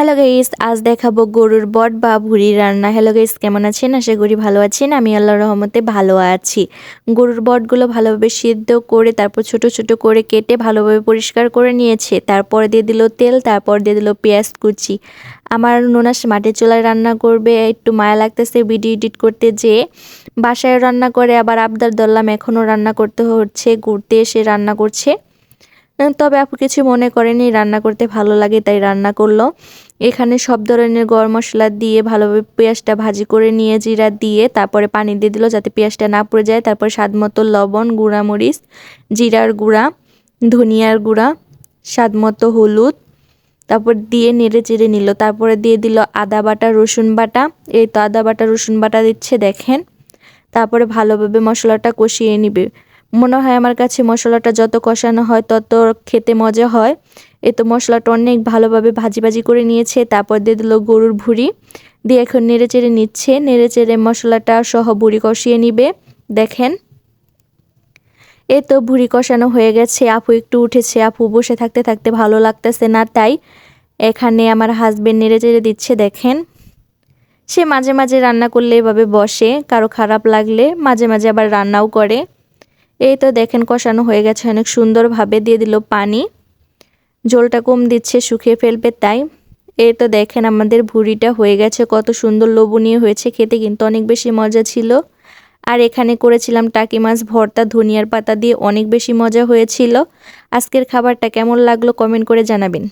Hello guys আজ দেখাবো গরুর বট বা ভুড়ি রান্না। হ্যালো গাইস কেমন আছেন? আশা করি ভালো আছেন। আমি আল্লাহর রহমতে ভালো আছি। গরুর বটগুলো ভালোভাবে সিদ্ধ করে, তারপর ছোট ছোট করে কেটে ভালোভাবে পরিষ্কার করে নিয়েছে। তারপর দিয়ে দিল তেল, তারপর দিয়ে দিল পেঁয়াজ কুচি। আমার নোনাস মাটির চুলায় রান্না করবে, একটু মায়া লাগতেছে ভিডিও এডিট করতে যে। বাসায় রান্না করে, আবার আবদার দরলাম এখনও রান্না করতে হচ্ছে, ঘুরতে এসে রান্না করছে। তবে আপু কিছু মনে করেনি, রান্না করতে ভালো লাগে তাই রান্না করল। এখানে সব ধরনের গরম মশলা দিয়ে ভালোভাবে পেঁয়াজটা ভাজি করে নিয়ে জিরা দিয়ে তারপরে পানি দিয়ে দিল যাতে পেঁয়াজটা না পড়ে যায়। তারপর স্বাদ মতো লবণ, গুঁড়ামরিচ, জিরার গুঁড়া, ধনিয়ার গুঁড়া স্বাদ মতো হলুদ, তারপর দিয়ে নেড়ে চেড়ে নিল। তারপরে দিয়ে দিল আদা বাটা, রসুন বাটা। এই তো আদা বাটা, রসুন বাটা দিচ্ছে, দেখেন। তারপরে ভালোভাবে মশলাটা কষিয়ে নিবে। মনে হয় আমার কাছে মশলাটা যত কষানো হয়, তত খেতে মজা হয়। এ তো মশলাটা অনেক ভালোভাবে ভাজি ভাজি করে নিয়েছে। তারপর দিয়ে দিল গরুর ভুড়ি। দিয়ে এখন নেড়ে চেড়ে নিচ্ছে। নেড়ে চেড়ে মশলাটা সহ ভুড়ি কষিয়ে নিবে। দেখেন। এ তো ভুড়ি কষানো হয়ে গেছে। আপু একটু উঠেছে। আপু বসে থাকতে থাকতে ভালো লাগতেছে না, তাই এখানে আমার হাজবেন্ড নেড়ে চেড়ে দিচ্ছে। দেখেন। সে মাঝে মাঝে রান্না করলে এভাবে বসে। কারও খারাপ লাগলে মাঝে মাঝে আবার রান্নাও করে। এই তো দেখেন কষানো হয়ে গেছে, অনেক সুন্দরভাবে দিয়ে দিল পানি। জলটা কম দিচ্ছে, শুকিয়ে ফেলবে তাই। এই তো দেখেন আমাদের ভুড়িটা হয়ে গেছে, কত সুন্দর লোভনীয় হয়েছে, খেতে কিন্তু অনেক বেশি মজা ছিল। আর এখানে করেছিলাম টাকি মাছ, ভর্তা, ধনিয়ার পাতা দিয়ে অনেক বেশি মজা হয়েছিল। আজকের খাবারটা কেমন লাগল কমেন্ট করে জানাবেন।